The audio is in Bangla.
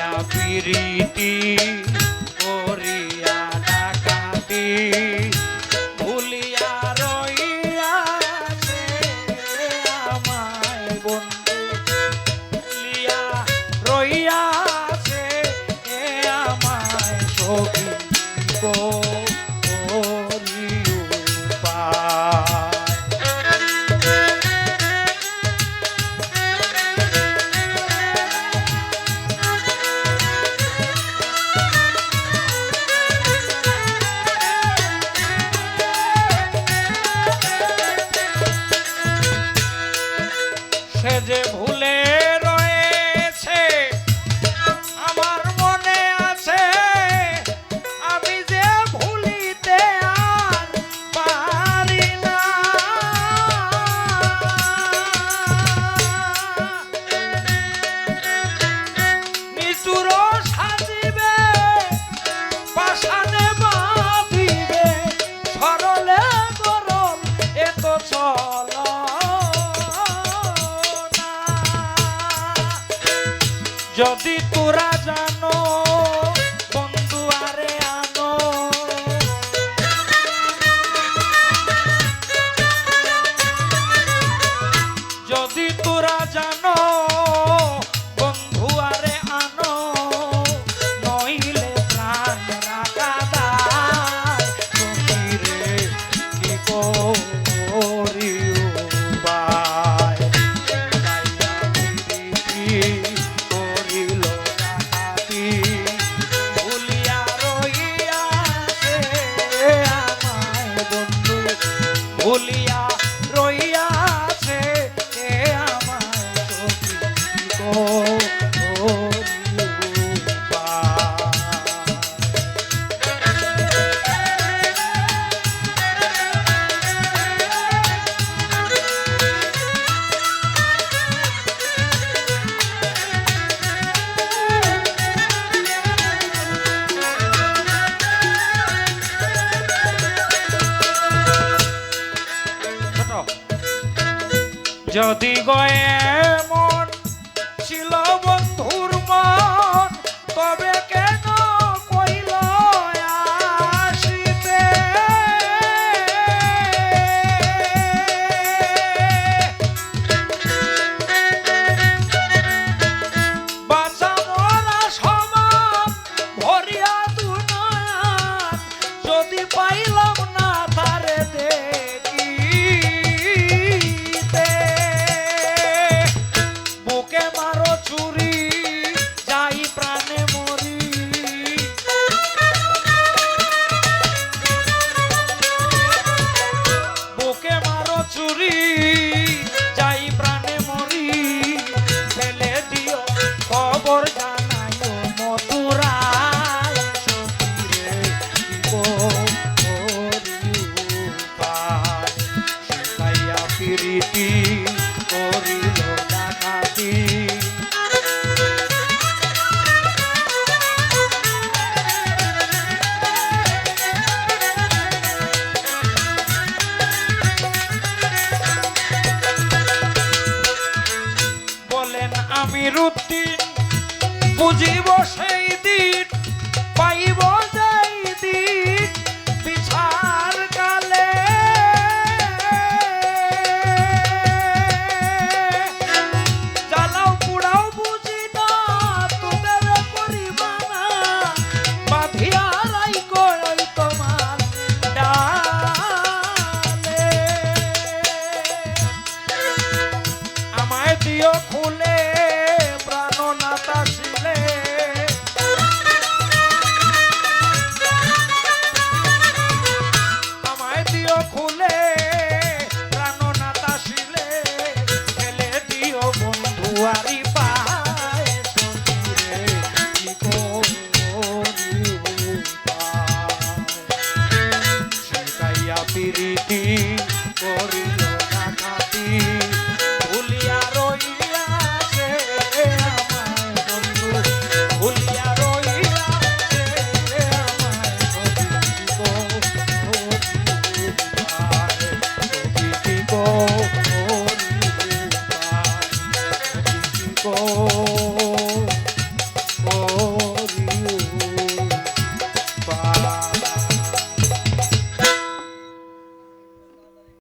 মায়া পিরিতি করিয়া ডাকাতি ভুলিয়া রইয়া আমায় বন্ধু। সে যে ভূ যদি তোরা জানো ভুলিয়া যদি গয়ে মন ছিল বন্ধুর বুঝিব সেই দিন। amor.